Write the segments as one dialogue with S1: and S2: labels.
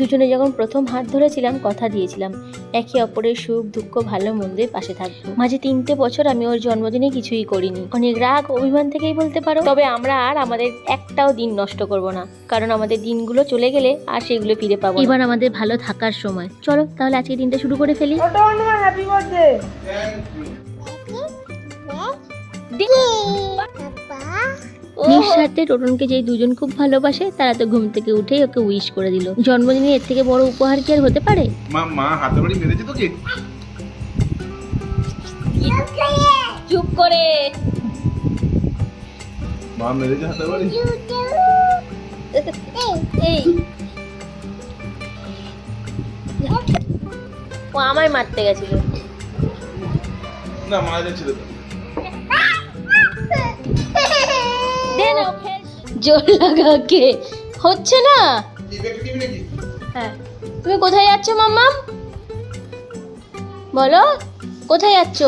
S1: দুজনে যখন প্রথম হাত ধরেছিলাম কথা দিয়েছিলাম একে অপরের সুখ দুঃখ ভালো মন্দের পাশে থাকব। মাঝে তিনটে বছর আমি ওর জন্মদিনে কিছুই করিনি। অনেক রাগ অভিমান থেকেই বলতে পারো। তবে আমরা আর আমাদের একটাও দিন নষ্ট করব না। কারণ আমাদের দিনগুলো চলে গেলে আর সেগুলো ফিরে পাবো এবার আমাদের ভালো থাকার সময়। চলো তাহলে আজকে দিনটা শুরু করে ফেলি।
S2: হ্যাপি বার্থডে
S1: নিঃস্বার্থে টোটনকে যেই দুজন খুব ভালোবাসে তারা তো ঘুম থেকে উঠেই ওকে উইশ করে দিল। জন্মদিনে এর থেকে বড় উপহার কি আর হতে পারে?
S3: মা মা হাতে বাড়ি মেরেছে তোকে?
S1: চুপ করে।
S3: মা মেরেছে হাতে বাড়ি?
S1: এই। ও আমায় মারতে গেছিল।
S3: না মারা যাচ্ছিল তো।
S1: জোর লাগা কে হচ্ছে না? হ্যাঁ। তুমি কোথায় যাচ্ছ মাম্মাম? বলো কোথায় যাচ্ছ?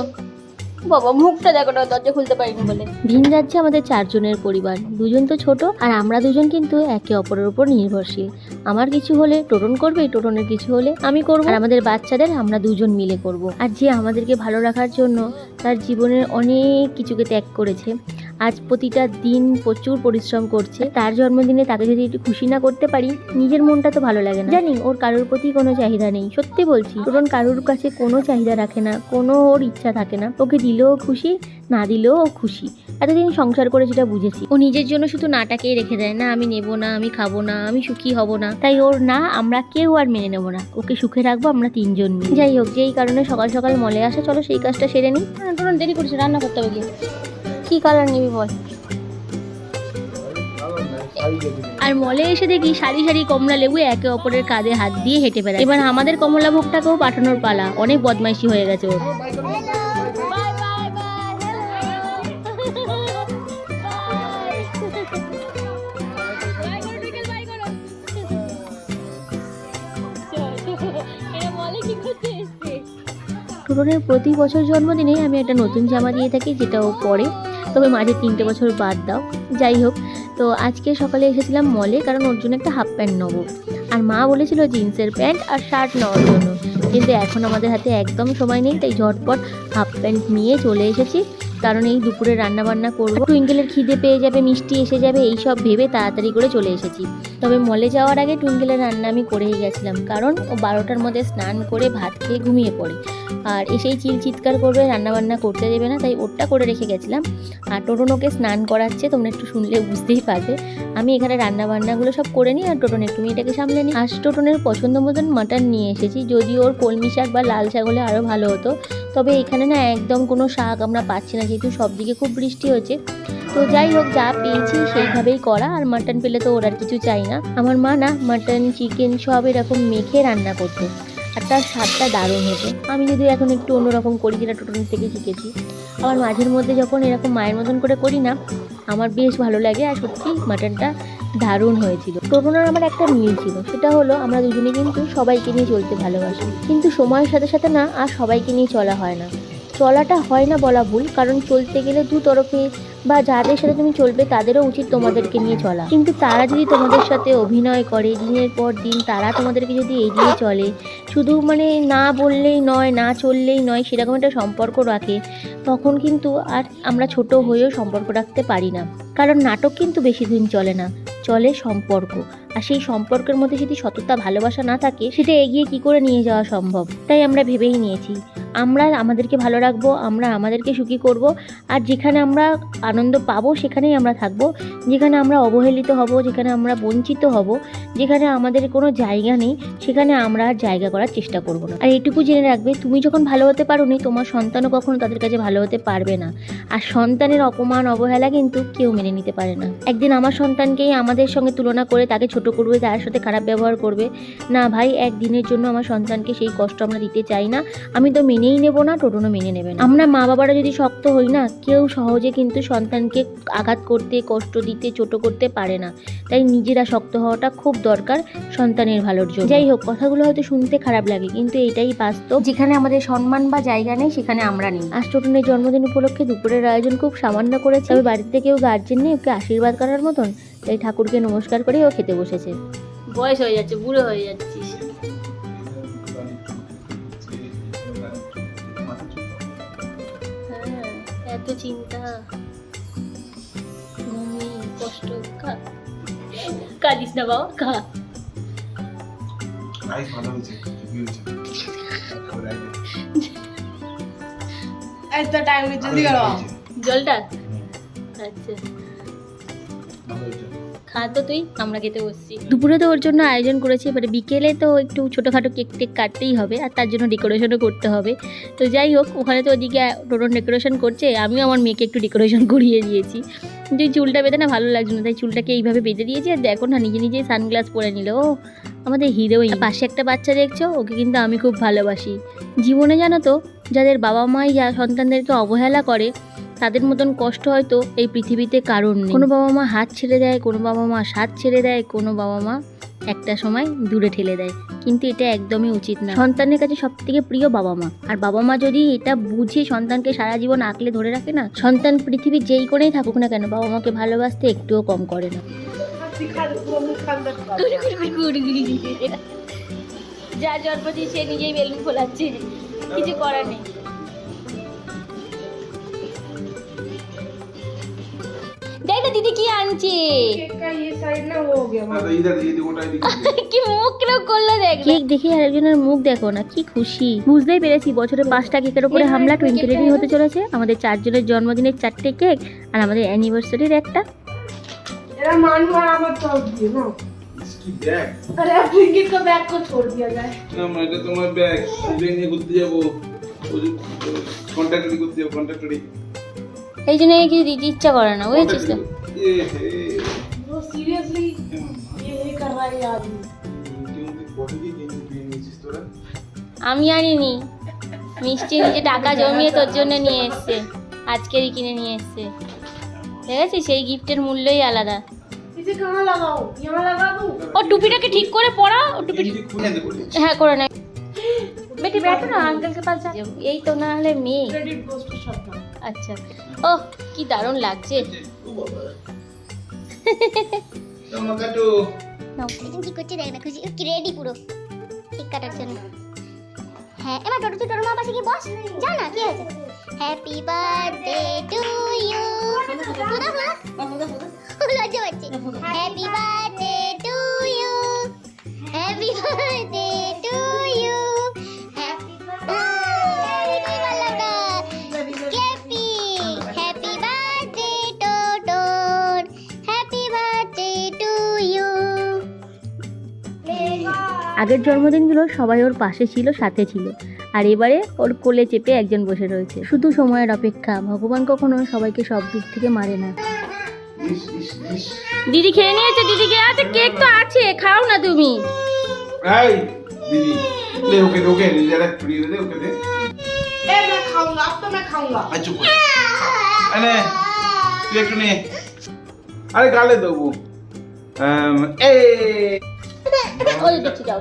S1: বাবা মুখটা দেখো না দরজা খুলতে পারিনি বলে। ভিন যাচ্ছে আমাদের চারজনের পরিবার। দুজন তো ছোট আর আমরা দুজন কিন্তু একে অপরের উপর নির্ভরশীল। আমার কিছু হলে টোটন করবে টোটনের কিছু হলে আমি করব। আর আমাদের বাচ্চাদের আমরা দুজন মিলে করব। আর যে আমাদেরকে ভালো রাখার জন্য তার জীবনের অনেক কিছুকে ত্যাগ করেছে। আজ প্রতিটা দিন প্রচুর পরিশ্রম করছে। তার জন্মদিনে তাকে যদি একটু খুশি না করতে পারি নিজের মনটা তো ভালো লাগে না। জানি ওর কারোর প্রতি কোনো চাহিদা নেই। সত্যি বলছি কারণ কারোর কাছে কোনো চাহিদা রাখে না কোনো ওর ইচ্ছা থাকে না। ওকে দিলেও খুশি না দিলেও খুশি। এতদিন সংসার করে যেটা বুঝেছি। ও নিজের জন্য শুধু নাটাকেই রেখে দেয় না আমি নেব না আমি খাব না আমি সুখী হব না। তাই ওর না আমরা কেউ আর মেনে নেব না। ওকে সুখে রাখব আমরা তিনজন যাই হোক যেই কারণে সকাল সকাল মলে আসা চলো সেই কাজটা সেরে নিই হ্যাঁ, তোর দেরি করছে রান্না করতে হবে গিয়ে। কি কালার নিবি বল? আর মলে এসে দেখি সারি সারি কমলা লেবু একে অপরের কাঁধে হাত দিয়ে হেঁটে বেড়ায় এবার আমাদের কমলা ভোগটাকেও পাঠানোর পালা। অনেক বদমাইশি হয়ে গেছে ওর। টোটনের প্রতি বছর জন্মদিনে আমি একটা নতুন জামা দিয়ে থাকি যেটা ও পরে। তবে মাঝে তিনটে বছর বাদ দাও। যাই হোক, তো আজকে সকালে এসেছিলাম মলে, কারণ ওর জন্য একটা হাফ প্যান্ট নেব। আর মা বলেছিল জিন্সের প্যান্ট আর শার্ট নেওয়ার জন্য। কিন্তু এখন আমাদের হাতে একদম সময় নেই, তাই ঝটপট হাফ প্যান্ট নিয়ে চলে এসেছি। কারণ এই দুপুরে রান্না বান্না করব। টুইঙ্কেলের খিদে পেয়ে যাবে, মিষ্টি এসে যাবে এই সব ভেবে তাড়াতাড়ি করে চলে এসেছি। তবে মলে যাওয়ার আগে টুইঙ্কেলের রান্না আমি করেই গেছিলাম, কারণ ও বারোটার মধ্যে স্নান করে ভাত খেয়ে ঘুমিয়ে পড়ে। আর এসেই চিল চিৎকার করবে, রান্নাবান্না করতে দেবে না, তাই ওরটা করে রেখে গেছিলাম। আর টোটন ওকে স্নান করাচ্ছে, তোমরা একটু শুনলে বুঝতেই পারবে। আমি এখানে রান্না বান্নাগুলো সব করে নিই, আর টোটন একটু মেয়েটাকে সামলে নিই। আর টোটনের পছন্দ মতন মাটন নিয়ে এসেছি যদি ওর কলমি শাক বা লাল শাক হলে আরও ভালো হতো। তবে এখানে না একদম কোনো শাক আমরা পাচ্ছি না, যেহেতু সব দিকে খুব বৃষ্টি হচ্ছে তো যাই হোক, যা পেয়েছি সেইভাবেই করা, আর মাটন পেলে তো ওর আর কিছু চাই না। আমার মা না মাটন চিকেন সব এরকম মেখে রান্না করতো। আর তার স্বাদটা দারুণ হতো আমি যদি এখন একটু অন্যরকম করি যেটা টোটন থেকে শিখেছি। আমার মাঝের মধ্যে যখন এরকম মায়ের মতন করে করি না, আমার বেশ ভালো লাগে আর সত্যি মাটনটা দারুণ হয়েছিল। টোটনার আমার একটা মিল ছিল, সেটা হলো আমরা দুজনে কিন্তু সবাইকে নিয়ে চলতে ভালোবাসি। কিন্তু সময়ের সাথে সাথে না, আর সবাইকে নিয়ে চলা হয় না। চলাটা হয় না বলা ভুল, কারণ চলতে গেলে দু তরফে বা যাদের সাথে তুমি চলবে তাদেরও উচিত তোমাদেরকে নিয়ে চলা। কিন্তু তারা যদি তোমাদের সাথে অভিনয় করে, দিনের পর দিন তারা তোমাদেরকে যদি এগিয়ে চলে, শুধু মানে না বললেই নয়, না চললেই নয়, সেরকম একটা সম্পর্ক রাখে, তখন কিন্তু আর আমরা ছোট হয়েও সম্পর্ক রাখতে পারি না। কারণ নাটক কিন্তু বেশি দিন চলে না, চলে সম্পর্ক। আর সেই সম্পর্কের মধ্যে যদি সততা, ভালোবাসা না থাকে, সেটা এগিয়ে কি করে নিয়ে যাওয়া সম্ভব? তাই আমরা ভেবেই নিয়েছি। আমরা আমাদেরকে ভালো রাখব, আমরা আমাদেরকে সুখী করব, আর যেখানে আমরা আনন্দ পাবো, সেখানেই আমরা থাকব। যেখানে আমরা অবহেলিত হব, যেখানে আমরা বঞ্চিত হব, যেখানে আমাদের কোনো জায়গা নেই, সেখানে আমরা আর জায়গা করার চেষ্টা করব না। আর এটুকু জেনে রাখবে, তুমি যখন ভালো হতে পারো নি তোমার সন্তানও কখনো তাদের কাছে ভালো হতে পারবে না। আর সন্তানের অপমান, অবহেলা কিন্তু কেউ মেনে নিতে পারে না। একদিন আমার সন্তানকেই আমাদের সঙ্গে তুলনা করে তাকে ছোট করবে তার সাথে খারাপ ব্যবহার করবে। না ভাই একদিনের জন্য আমার সন্তানকে সেই কষ্ট আমরা দিতে চাই না। আমি তো মেনেই নেব না টোটনও মেনে নেবে না। আমরা মা বাবারা যদি শক্ত হই না কেউ সহজে কিন্তু সন্তানকে আঘাত করতে কষ্ট দিতে ছোট করতে পারে না। তাই নিজেরা শক্ত হওয়াটা খুব দরকার সন্তানের ভালোর জন্য। যাই হোক কথাগুলো হয়তো শুনতে খারাপ লাগে কিন্তু এটাই বাস্তব। যেখানে আমাদের সম্মান বা জায়গা নেই সেখানে আমরা নেই। আজ টোটনের জন্মদিন উপলক্ষে দুপুরের আয়োজন খুব সামান্য করেছে। তবে বাড়িতে কেউ গার্জেন নেই ওকে আশীর্বাদ করার মতন? তাই ঠাকুরকে নমস্কার করে ও খেতে বসেছে। বয়স হয়ে যাচ্ছে বুড়ো হয়ে যাচ্ছিস হ্যাঁ এত চিন্তা। ঘুমি কষ্ট কাঁদিস না বাবা খা।
S3: রাইস ভালো
S1: খা তো তুই আমরা খেতে বসছি। দুপুরে তো ওর জন্য আয়োজন করেছি, এবারে বিকেলে তো একটু ছোটোখাটো কেক টেক কাটতেই হবে, আর তার জন্য ডেকোরেশনও করতে হবে। তো যাই হোক, ওখানে তো ওদিকে টোটন ডেকোরেশন করছে, আমিও আমার মেয়েকে একটু ডেকোরেশন করিয়ে দিয়েছি। এই চুলটা বেঁধে না, ভালো লাগছে না, তাই চুলটাকে এইভাবে বেঁধে দিয়েছি, আর দেখো না, নিজে নিজেই সানগ্লাস পরে নিল। ও, আমাদের হিরোইন। পাশে একটা বাচ্চা দেখছ, ওকে কিন্তু আমি খুব ভালোবাসি। জীবনে জানো তো, যাদের বাবা মাই যা সন্তানদেরকে অবহেলা করে তাদের মতন কষ্ট হয়তো এই পৃথিবীতে কারণ নেই। কোনো বাবা মা হাত ছেড়ে দেয়, কোনো বাবা মা সাত ছেড়ে দেয়, কোনো বাবা মা একটা সময় দূরে ঠেলে দেয়। কিন্তু এটা একদমই উচিত না। সন্তানের কাছে সব থেকে প্রিয় বাবা মা। আর বাবা মা যদি এটা বুঝে সন্তানকে সারা জীবন আঁকলে ধরে রাখে না, সন্তান পৃথিবীর যেই করেই থাকুক না কেন, বাবা মাকে ভালোবাসতে একটুও কম করে না। যা জন্ম সে নিজেই বেলুন ফোলাচ্ছে, কিছু করার নেই।
S3: দিই ওটা এদিকে দিয়ে।
S1: কি মুখ কিরম করলো দেখ কেক দেখে আরেকজনের মুখ দেখো না কি খুশি বুঝতেই পেরেছি বছরে পাঁচটা কেকের উপরে হামলা টুইঙ্কেলেরই হতে চলেছে আমাদের চারজনের জন্মদিনের চারটে কেক আর আমাদের অ্যানিভার্সারির একটা
S2: मेरा मान मारा मत छोड़ दिए ना
S3: কি ব্যাগ
S2: अरे अब ब्लिंकिट का बैग को छोड़ दिया जाए
S3: না মা এটা তোমার ব্যাগ ব্যাগ নিয়ে ঘুরতে যাবো কন্ট্রাক্টরি করতে যাবো কন্ট্রাক্টরি
S1: এই জন্য কিছু দিতে ইচ্ছা করে না বুঝেছিস তো? আমি আনিনি। মিষ্টি নিজে টাকা জমিয়ে তোর জন্য নিয়ে এসছে। আজকেরই কিনে নিয়ে এসছে। ঠিক আছে সেই গিফটের মূল্যই আলাদা। ও টুপিটাকে ঠিক করে পরা? ও টুপি হ্যাঁ করে নেয় বেটি বেটো না আঙ্কেলকে এই তো না হলে মেয়ে।
S2: আচ্ছা,
S1: আচ্ছা। ও কি দারুণ লাগছে।
S4: রেডি পুরো। জন্য। হ্যাঁ মা বস। কি আছে হ্যাপি ইউ লজ্জা পাচ্ছে। Happy birthday to you happy birthday
S1: আগের জন্মদিনগুলো সবাই ওর পাশে ছিল সাথে ছিল আর এবারে ওর কোলে চেপে একজন বসে রয়েছে শুধু সময়ের অপেক্ষা ভগবান কখনো সবাইকে সব দিক থেকে মারে না
S3: ইস ইস ইস
S1: দিদি খেয়ে নিয়েছে দিদিকে আছে কেক তো আছে খাও না তুমি
S3: এই দিদি ले ओके ओके जरा फ्री दे ओके दे
S2: ए मैं खाऊंगा अब तो मैं खाऊंगा
S3: आ चुप कर अरे তুই একটু নে আরে গালে দেবো um, এ
S1: ওই যাও যাও।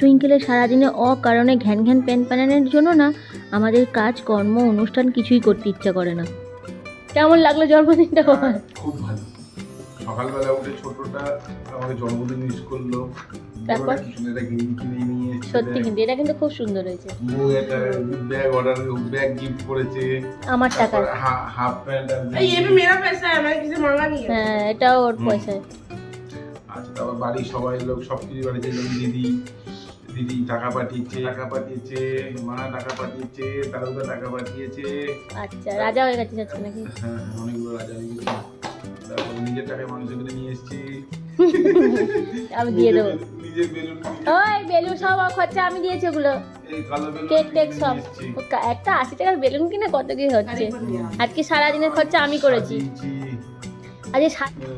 S1: টুইঙ্কেলের সারাদিনে অকারণে ঘ্যান ঘ্যান প্যান প্যানের জন্য না আমাদের কাজ কর্ম অনুষ্ঠান কিছুই করতে ইচ্ছা করে না। কেমন লাগল জন্মদিনটা
S3: খুব ভালো। সকালবেলা উঠে ছোটটা আমাকে জন্মদিন মিস করল।
S1: তারপর? সত্যি কিন্তু এটা কিন্তু খুব সুন্দর হয়েছে।
S3: বউ একটা ব্যাগ অর্ডার ব্যাগ গিফট করেছে।
S1: আমার টাকা
S3: হাফ প্যান্ট
S1: হ্যাঁ এটাও ওর পয়সা
S3: আচ্ছা, তারপর বাড়ির সবাই লোক সব কিছু বাড়িতে দিদি দিদি টাকা পাঠিয়েছে। টাকা পাঠিয়েছে মা টাকা পাঠিয়েছে দাদুদা টাকা পাঠিয়েছে।
S1: আচ্ছা, রাজা হয়ে গেছে নাকি?
S3: হ্যাঁ অনেকগুলো রাজা হয়ে গেছে। তারপর নিজের টাকায় নিয়ে এসেছি।
S1: আমি দিয়ে দেবো।
S3: নিজে বেলুন
S1: ওই বেলুন সব খরচা আমি দিয়েছি ওগুলো। কেক টেক সব। একটা আশি টাকার বেলুন কিনে কত কি হচ্ছে? আজকে সারা খরচা আমি করেছি। আজকে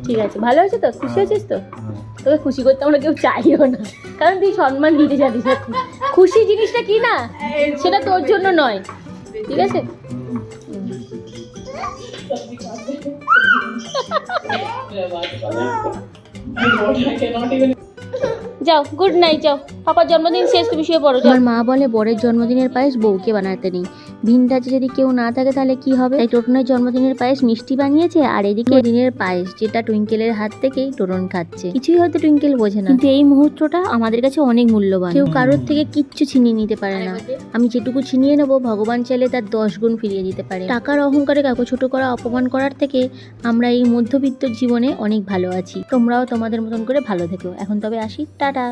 S1: ঠিক আছে ভালো হয়েছে তো? খুশি হয়েছিস তো? তোকে খুশি করতে আমরা কেউ চাইও না। কারণ তুই সম্মান দিতে জানিস খুশি জিনিসটা কি না? সেটা তোর জন্য নয়। ঠিক আছে?
S3: I cannot even
S1: যাও গুড নাইট যাও। পাপার জন্মদিন শেষ, তুমি শুয়ে পড়ো আমার মা বলে, বরের জন্মদিনের পায়েস বউকে বানাতে নেই। ভিনরাজে যদি কেউ না থাকে তাহলে কি হবে? তাই টোটনের জন্মদিনের পায়েস মিষ্টি বানিয়েছে আর এদিকে দিনের পায়েস যেটা টুইঙ্কেলের হাত থেকেই টোটন খাচ্ছে। কিছুই হয়তো টুইঙ্কেল বোঝে না। কিন্তু এই মুহূর্তটা আমাদের কাছে অনেক মূল্যবান। কেউ কারোর থেকে কিচ্ছু ছিনিয়ে নিতে পারে না। আমি যেটুকু ছিনিয়ে নেব ভগবান চাইলে তার দশ গুণ ফিরিয়ে দিতে পারে। টাকার অহংকারে কাউকে ছোট করা অপমান করার থেকে আমরা এই মধ্যবিত্ত জীবনে অনেক ভালো আছি। তোমরাও তোমাদের মতন করে ভালো থেকো। এখন তবে আসি। টাটা!